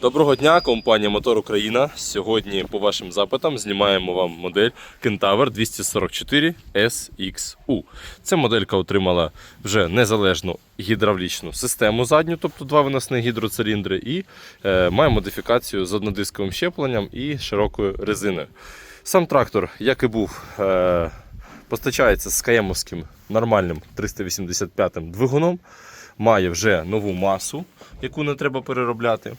Доброго дня, компанія Мотор Україна. Сьогодні, по вашим запитам, знімаємо вам модель Kentaur 244 SXU. Ця моделька отримала вже незалежну гідравлічну систему задню, тобто два виносні гідроциліндри, і е, має модифікацію з однодисковим щепленням і широкою резиною. Сам трактор, як і був, е, постачається з каємовським нормальним 385 двигуном. Має вже нову масу, яку не треба переробляти.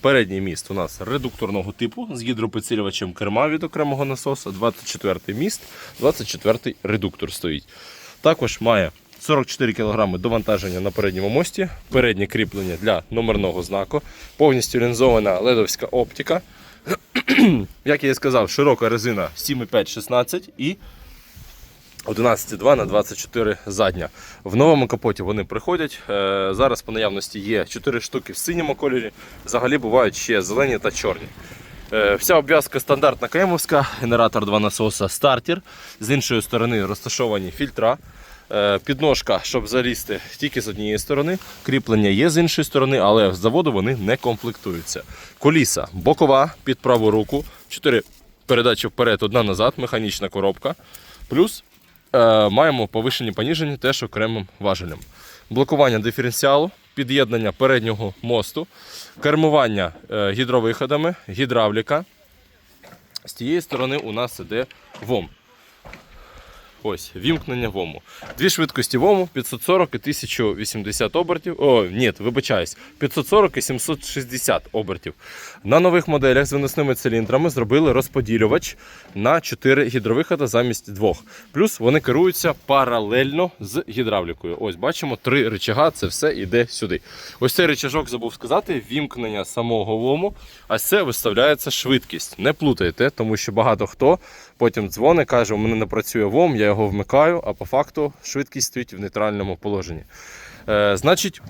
Передній міст у нас редукторного типу з гідропідсилювачем керма від окремого насоса. 24 міст, 24 редуктор стоїть. Також має 44 кг довантаження на передньому мості, переднє кріплення для номерного знаку, повністю лінзована ледовська оптика. Як я і сказав, широка резина 7,5-16 і 11,2 на 24 задня. В новому капоті вони приходять. Е, Зараз по наявності є 4 штуки в синьому кольорі. Взагалі бувають ще зелені та чорні. Е, Вся обв'язка стандартна кемовська, генератор 2 насоса, стартер. З іншої сторони розташовані фільтра. Е, Підножка, щоб залізти тільки з однієї сторони. Кріплення є з іншої сторони, але з заводу вони не комплектуються. Коліса бокова під праву руку, 4 передачі вперед, одна назад, механічна коробка. Плюс маємо повишені поніжені теж окремим важелем. Блокування диференціалу, під'єднання переднього мосту, кермування е, гідровиходами, гідравліка. З тієї сторони у нас іде ВОМ. Ось, вімкнення ВОМу. Дві швидкості ВОМу 540 і 1080 обертів. О, ні, вибачаюсь, 540 і 760 обертів. На нових моделях з виносними циліндрами зробили розподілювач на 4 гідровиходи замість двох. Плюс вони керуються паралельно з гідравлікою. Ось бачимо, три рычага, це все йде сюди. Ось цей рычажок забув сказати, вімкнення самого ВОМу, а це виставляється швидкість. Не плутайте, тому що багато хто потім дзвонить, каже, у мене не працює ВОМ, я його вмикаю, а по факту швидкість стоїть в нейтральному положенні. Е, значить,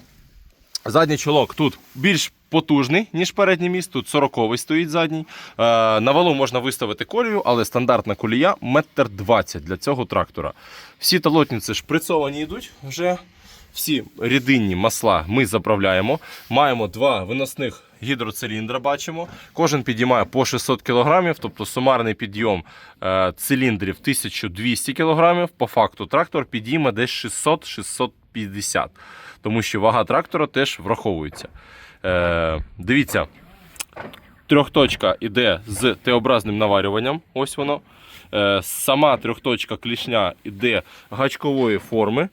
Задній чолок тут більш потужний, ніж передній міст. Тут 40-й стоїть задній. Е, на валу можна виставити колію, але стандартна колія 1,20 м для цього трактора. Всі талотниці шприцовані йдуть вже. Всі рідинні масла ми заправляємо. Маємо два виносних гідроциліндра. Бачимо. Кожен підіймає по 600 кг, тобто сумарний підйом е, циліндрів 1200 кг. По факту трактор підійме десь 600-650 тому що вага трактора теж враховується. Е, дивіться, трьохточка йде з Т-образним наварюванням. Ось воно. Е, сама трьохточка клішня йде гачкової форми.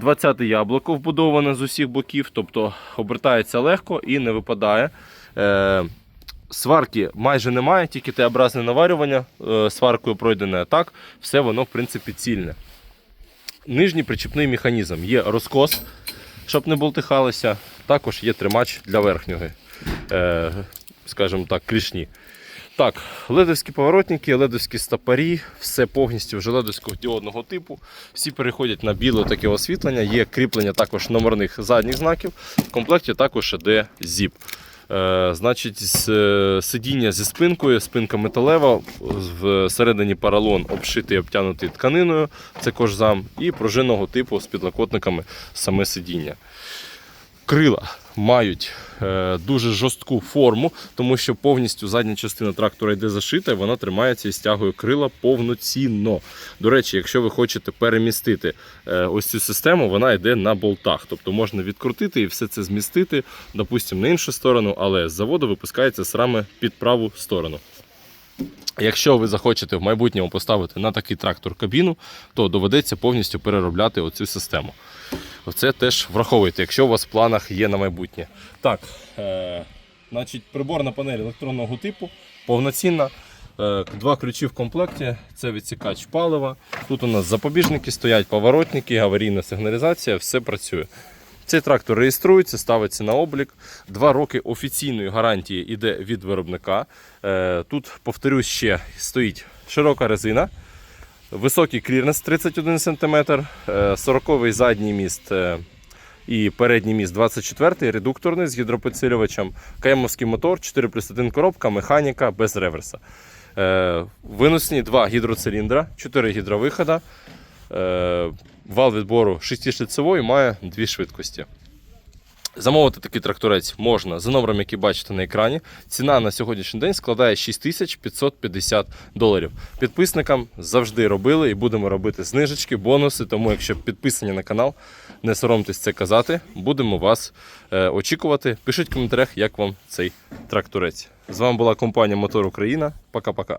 20 яблуко вбудоване з усіх боків, тобто обертається легко і не випадає. Е, Сварки майже немає, тільки Т-образне наварювання е, сваркою пройдене. Так, все воно в принципі цільне. Нижній причіпний механізм є розкос, щоб не болтихалося. Також є тримач для верхнього, е, скажімо так, клішні. Так, ледовські поворотники, ледовські стопорі, все повністю вже ледовського діодного типу. Всі переходять на біле таке освітлення. Є кріплення також номерних задніх знаків. В комплекті також іде зіп. Е, значить, е, сидіння зі спинкою, спинка металева, всередині паралон обшитий обтянутий тканиною, це кожзам, і пружинного типу з підлокотниками саме сидіння. Крила мають е, дуже жорстку форму, тому що повністю задня частина трактора йде зашита, і вона тримається і стягує крила повноцінно. До речі, якщо ви хочете перемістити е, ось цю систему, вона йде на болтах. Тобто можна відкрутити і все це змістити, допустимо, на іншу сторону, але з заводу випускається саме під праву сторону. Якщо ви захочете в майбутньому поставити на такий трактор кабіну, то доведеться повністю переробляти оцю систему. Це теж враховуйте, якщо у вас в планах є на майбутнє. Так, е, значить, приборна панель електронного типу, повноцінна. Е, Два ключі в комплекті це відсікач палива. Тут у нас запобіжники стоять, поворотники, аварійна сигналізація, все працює. Цей трактор реєструється, ставиться на облік. Два роки офіційної гарантії йде від виробника. Е, Тут, повторюсь, ще стоїть широка резина, високий клірнес 31 см, 40-й задній міст е, і передній міст 24-й, редукторний з гідропідсилювачем, каємовський мотор, 4 плюс 1 коробка, механіка без реверса. Е, Виносні два гідроциліндра, 4 гідровихода. Е, Вал відбору 6-шліцевий має дві швидкості. Замовити такий тракторець можна за номером, який бачите на екрані. Ціна на сьогоднішній день складає 6550 доларів. Підписникам завжди робили і будемо робити знижечки, бонуси. Тому, якщо підписані на канал, не соромтесь це казати. Будемо вас е, очікувати. Пишіть в коментарях, як вам цей тракторець. З вами була компанія Мотор Україна. Пока-пока.